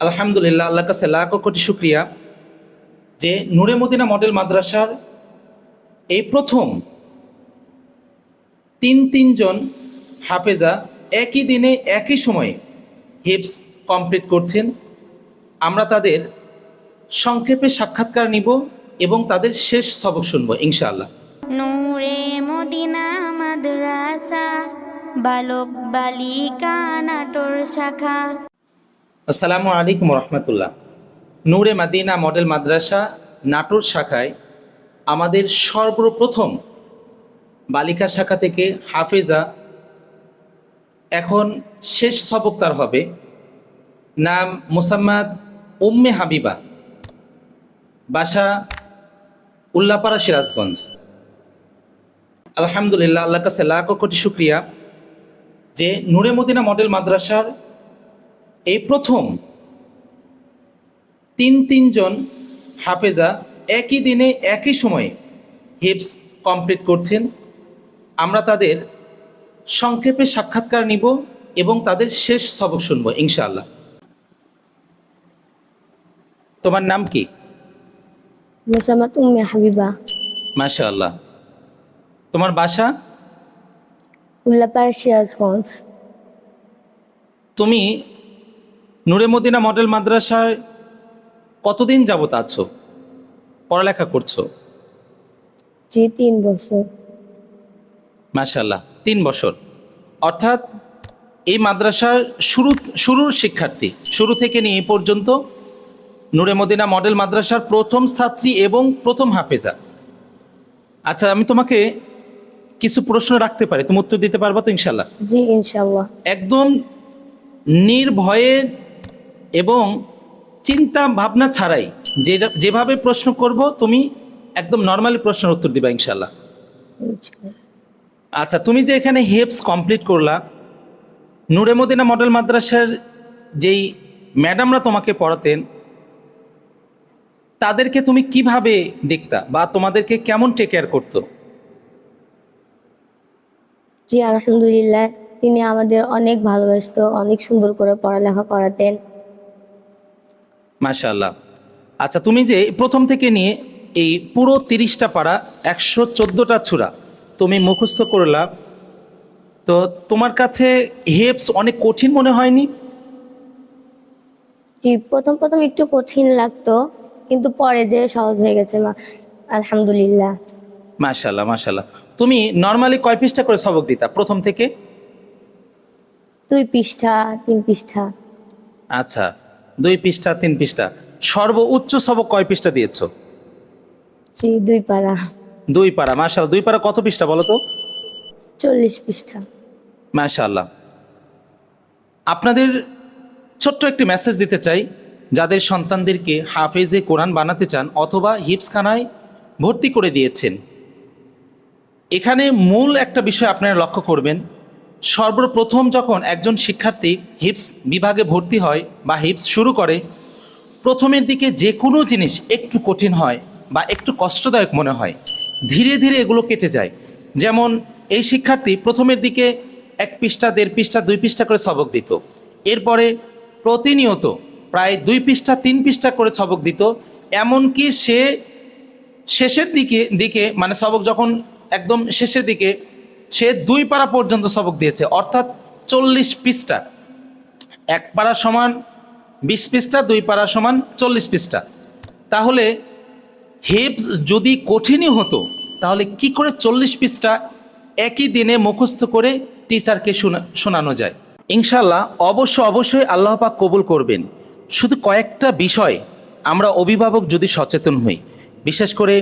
আলহামদুলিল্লাহ আল্লাহ কাছে লাখ কোটি শুক্রিয়া যে নূরে মদিনা মডেল মাদ্রাসার এই প্রথম তিন তিনজন হাফেজা একই দিনে, একই সময়ে হিপস কমপ্লিট করছেন। আমরা তাদের সংক্ষেপে সাক্ষাৎকার নিব এবং তাদের শেষ সবক শুনব, ইনশাআল্লাহ। নূরে মদিনা মাদ্রাসা, বালক বালিকা নাটোর শাখা আসসালামু আলাইকুম রহমতুল্লাহ। নূরে মাদিনা মডেল মাদ্রাসা, নাটোর শাখায় আমাদের সর্বপ্রথম বালিকা শাখা থেকে হাফেজা এখন শেষ সবক তার হবে। নাম মুসাম্মাদ উম্মে হাবিবা, বাসা উল্লাপাড়া সিরাজগঞ্জ। আলহামদুলিল্লাহ আল্লাহ কাছে লাখ কোটি শুক্রিয়া যে নূরে মদিনা মডেল মাদ্রাসার এই প্রথম তিন তিনজন হাফেজা একই দিনে একই সময়ে হিপস কমপ্লিট করছেন। আমরা তাদের সংক্ষেপে সাক্ষাৎকার নিব এবং তাদের শেষ সবক শুনব ইনশাআল্লাহ। তোমার নাম কি? মোসাম্মদ উম্মে হাবিবা। মাশাআল্লাহ। তোমার বাসা? উল্লাপাড়া সিরাজগঞ্জ। তুমি নূরে মদিনা মডেল মাদ্রাসায় কতদিন যাবত আছো? পড়ালেখা করছ? জি তিন বছর। মাশাল্লাহ তিন বছর। অর্থাৎ এই মাদ্রাসার শুরু শুরুর শিক্ষার্থী শুরু থেকে নিয়ে এই পর্যন্ত নূরে মদিনা মডেল মাদ্রাসার প্রথম ছাত্রী এবং প্রথম হাফেজা। আচ্ছা আমি তোমাকে কিছু প্রশ্ন রাখতে পারি তুমি উত্তর দিতে পারবা তো ইনশাল্লাহ জি ইনশাল্লাহ একদম নির্ভয়ে এবং চিন্তা ভাবনা ছাড়াই যেটা যেভাবে প্রশ্ন করব তুমি একদম নর্মালি প্রশ্নের উত্তর দিবা ইনশাল্লাহ ইনশাল্লাহ। আচ্ছা তুমি যে এখানে হেপস কমপ্লিট করলা নূরে মদিনা মডেল মাদ্রাসার যেই ম্যাডামরা তোমাকে পড়াতেন তাদেরকে তুমি কীভাবে দেখতা বা তোমাদেরকে কেমন টেক কেয়ার করতো? জি আলহামদুলিল্লাহ। তিনি আমাদের অনেক ভালোবাসতো অনেক সুন্দর করে পড়ালেখা করাতেন। মাশাল্লাহ আচ্ছা তুমি যে প্রথম থেকে নিয়ে এই পুরো তিরিশটা পাড়া একশো চোদ্দোটা ছুরা তুমি মুখস্থ করলা তো তোমার কাছে হেপস অনেক কঠিন মনে হয়নি? জি প্রথম প্রথম একটু কঠিন লাগতো কিন্তু পরে যে সহজ হয়ে গেছে মা আলহামদুলিল্লাহ। মাশাল্লাহ মাশাল্লাহ তুমি নর্মালি কয় পৃষ্ঠা করে সবক দিতা প্রথম থেকে? দুই পৃষ্ঠা তিন পৃষ্ঠা। আচ্ছা দুই পৃষ্ঠা তিন পৃষ্ঠা। সর্বোচ্চ সবক কয় পৃষ্ঠা দিয়েছ? দুই পারা দুই পারা মাশাল্লাহ দুই পারা কত পৃষ্ঠা বলো তো? চল্লিশ পৃষ্ঠা। মাশাল্লাহ আপনাদের ছোট্ট একটি মেসেজ দিতে চাই যাদের সন্তানদেরকে হাফেজে কোরআন বানাতে চান অথবা হিপসখানায় ভর্তি করে দিয়েছেন। এখানে মূল একটা বিষয় আপনারা লক্ষ্য করবেন সর্বপ্রথম যখন একজন শিক্ষার্থী হিপস বিভাগে ভর্তি হয় বা হিপস শুরু করে, প্রথমের দিকে যে কোনো জিনিস একটু কঠিন হয় বা একটু কষ্টদায়ক মনে হয়, ধীরে ধীরে এগুলো কেটে যায়। যেমন, এই শিক্ষার্থী প্রথমের দিকে এক পৃষ্ঠা, দেড় পৃষ্ঠা, দুই পৃষ্ঠা করে সবক দিত। এরপরে প্রতিনিয়ত প্রায় দুই পৃষ্ঠা, তিন পৃষ্ঠা করে সবক দিত। এমনকি সে শেষের দিকে দিকে মানে সবক যখন একদম শেষের দিকে সে দুই পারা পর্যন্ত সবক দিয়েছে, অর্থাৎ চল্লিশ পৃষ্ঠা। এক পারা সমান বিশ পৃষ্ঠা, দুই পারা সমান চল্লিশ পৃষ্ঠা। তাহলে হেপস যদি কঠিনই হতো, তাহলে কি করে চল্লিশ পৃষ্ঠা একই দিনে মুখস্থ করে টিচারকে শোনা শোনানো যায়? ইনশাল্লাহ অবশ্য অবশ্যই আল্লাহ পাক কবুল করবেন। শুধু কয়েকটা বিষয় আমরা অভিভাবক যদি সচেতন হই, বিশেষ করে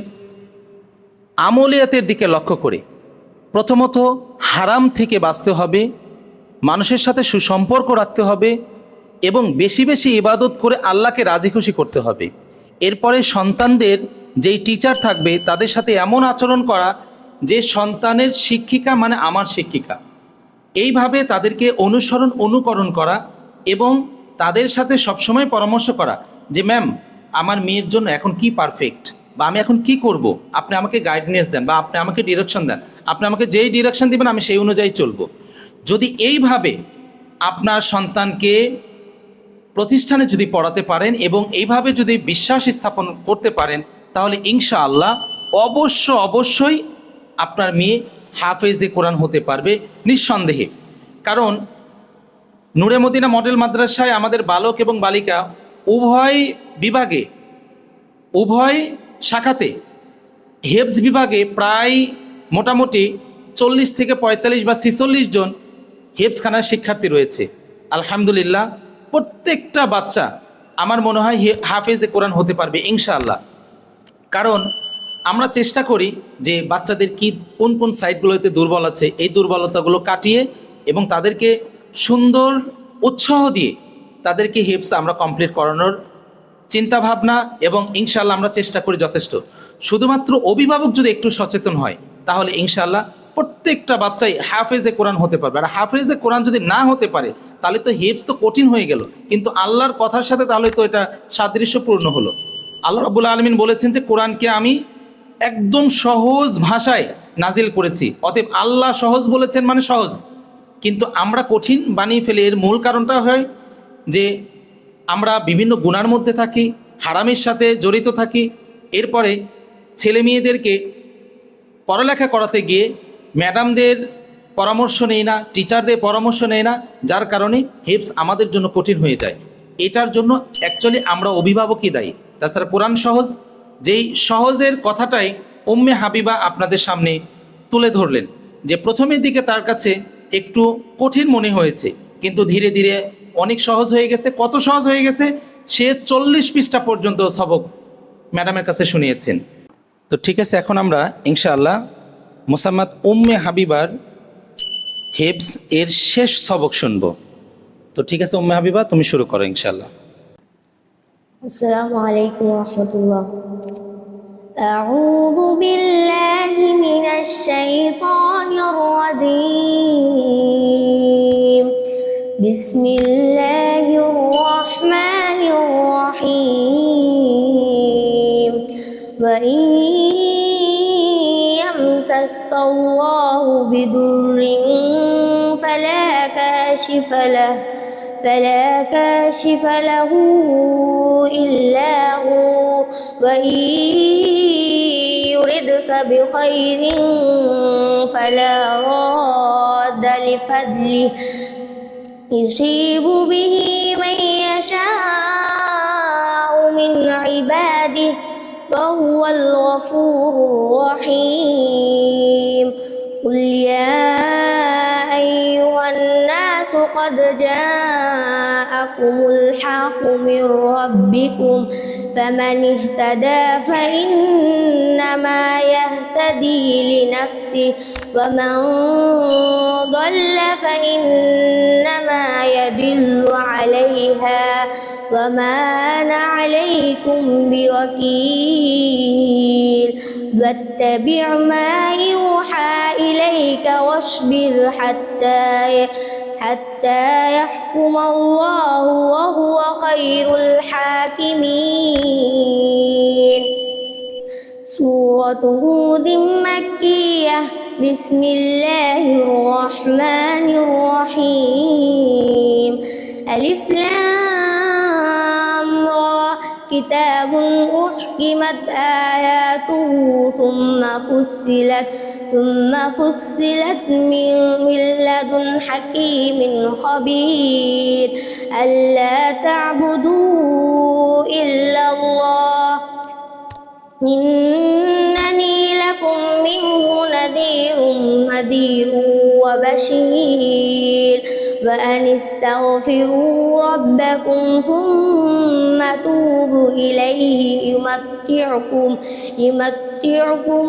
আমলিয়াতের দিকে লক্ষ্য করে। প্রথমত হারাম থেকে বাঁচতে হবে, মানুষের সাথে সুসম্পর্ক রাখতে হবে এবং বেশি বেশি ইবাদত করে আল্লাহকে রাজি খুশি করতে হবে। এরপরে সন্তানদের যেই টিচার থাকবে, তাদের সাথে এমন আচরণ করা যে সন্তানের শিক্ষিকা মানে আমার শিক্ষিকা। এইভাবে তাদেরকে অনুসরণ, অনুকরণ করা এবং তাদের সাথে সবসময় পরামর্শ করা যে, ম্যাম, আমার মেয়ের জন্য এখন কি পারফেক্ট বা আমি এখন কি করব? আপনি আমাকে গাইডনেস দেন বা আপনি আমাকে ডিরেকশন দেন। আপনি আমাকে যেই ডিরেকশন দিবেন, আমি সেই অনুযায়ী চলবো। যদি এইভাবে আপনার সন্তানকে প্রতিষ্ঠানে যদি পড়াতে পারেন এবং এইভাবে যদি বিশ্বাস স্থাপন করতে পারেন, তাহলে ইনশাআল্লাহ অবশ্য অবশ্যই আপনার মেয়ে হাফেজে কোরআন হতে পারবে নিঃসন্দেহে। কারণ নূরে মদিনা মডেল মাদ্রাসায় আমাদের বালক এবং বালিকা উভয় বিভাগে, উভয় শাখাতে। হেবস বিভাগে প্রায় মোটামুটি চল্লিশ থেকে পঁয়তাল্লিশ বা ছিচল্লিশ জন হেবসখানার শিক্ষার্থী রয়েছে। আলহামদুলিল্লাহ, প্রত্যেকটা বাচ্চা আমার মনে হয় হাফেজে কোরআন হতে পারবে, ইনশাআল্লাহ। কারণ আমরা চেষ্টা করি যে বাচ্চাদের কি কোন কোন সাইটগুলোতে দুর্বল আছে, এই দুর্বলতাগুলো কাটিয়ে এবং তাদেরকে সুন্দর উৎসাহ দিয়ে তাদেরকে হিপস আমরা কমপ্লিট করানোর চিন্তা ভাবনা এবং ইনশাল্লাহ আমরা চেষ্টা করি যথেষ্ট। শুধুমাত্র অভিভাবক যদি একটু সচেতন হয়, তাহলে ইনশাল্লাহ প্রত্যেকটা বাচ্চাই হাফেজে কোরআন হতে পারবে। আর হাফেজে কোরআন যদি না হতে পারে, তাহলে তো হিপস তো কঠিন হয়ে গেল। কিন্তু আল্লাহর কথার সাথে তাহলে তো এটা সাদৃশ্যপূর্ণ হলো। আল্লাহ রাবুল আলমিন বলেছেন যে, কোরআনকে আমি একদম সহজ ভাষায় নাজিল করেছি। অতএব আল্লাহ সহজ বলেছেন মানে সহজ। কিন্তু আমরা কঠিন বানিয়ে ফেলে এর মূল কারণটা হয় যে আমরা বিভিন্ন গুণার মধ্যে থাকি, হারামের সাথে জড়িত থাকি। এরপরে ছেলে মেয়েদেরকে পড়ালেখা করাতে গিয়ে ম্যাডামদের পরামর্শ নেই না, টিচারদের পরামর্শ নেই না, যার কারণে হিপস আমাদের জন্য কঠিন হয়ে যায়। এটার জন্য অ্যাকচুয়ালি আমরা অভিভাবকই দায়ী। তাছাড়া কোরআন সহজ, যেই সহজের কথাটাই উম্মে হাবিবা আপনাদের সামনে তুলে ধরলেন, যে প্রথমের দিকে তার কাছে একটু কঠিন মনে হয়েছে, কিন্তু ধীরে ধীরে অনেক সহজ হয়ে গেছে কত সহজ হয়ে গেছে সে চল্লিশ পৃষ্ঠা পর্যন্ত সবক ম্যাডামের কাছে শুনিয়েছেন তো ঠিক আছে এখন আমরা ইনশাআল্লাহ মোসাম্মদ উম্মে হাবিবার হেবস এর শেষ সবক শুনব তো ঠিক আছে উম্মে হাবিবা তুমি শুরু করো ইনশাআল্লাহ আসসালামু আলাইকুম রহমতুল্লাহ أعوذ بالله من الشيطان الرجيم بسم الله الرحمن الرحيم. وإن يمسسك الله بضر فلا كاشف له فلا كاشف له إلا هو. وإن يردك بخير فلا راد لفضله. يصيب به من يشاء من عباده وهو الغفور الرحيم قل يا أيها الناس قد جاءكم الحق من ربكم فمن اهتدى فإنما يهتدي لنفسه ومن ضل فإنما يدل عليها وما أنا عليكم بوكيل واتبع ما يوحى إليك واصبر حتى حتى يحكم الله وهو خير الحاكمين. سورة هود مكية بسم الله الرحمن الرحيم. ألف لام را. كتاب أحكمت آياته ثم فصلت ثم فصلت من, لدن حكيم خبير. ألا تعبدوا إلا الله. لكم منه نذير نذير وبشير. وأن استغفروا ربكم ثم توبوا إليه يمتعكم يمتعكم.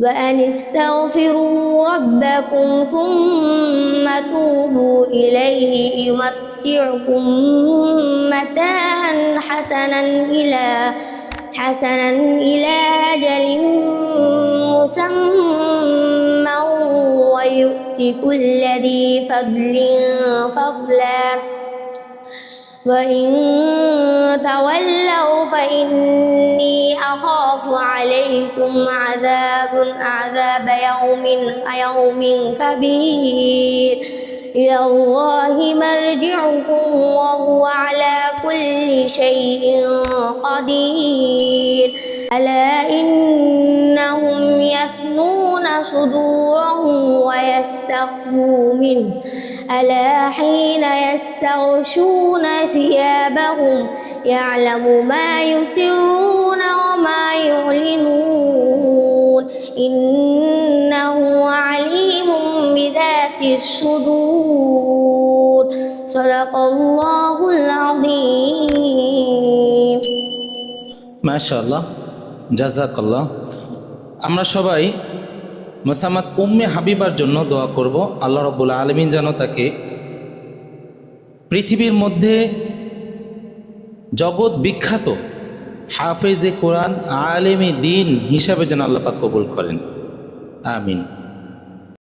وأن استغفروا ربكم ثم توبوا إليه يمتعكم متاعا حسنا إلى حسنا إلى أجل مسمى ويؤتي كل ذي فضل فضلا. وإن تولوا فإني أخاف عليكم عذاب عذاب يوم يوم كبير. إلى الله مرجعكم وهو على كل شيء قدير. ألا إنهم يثنون صدورهم ويستخفوا منه. ألا حين يستغشون ثيابهم يعلم ما يسرون وما يعلنون. ইন্নাহু আলিমুম বিযাতিস সুদূর। সাদাকাল্লাহুল আযীম। মাশাআল্লাহ, জাযাকাল্লাহ। আমরা সবাই মোসাম্মদ উম্মে হাবিবার জন্য দোয়া করব। আল্লাহ রব্বুল আলমিন যেন তাকে পৃথিবীর মধ্যে জগৎ বিখ্যাত হাফেজে কোরআন আলেমে দিন হিসাবে যেন আল্লাপাক কবুল করেন। আমিন।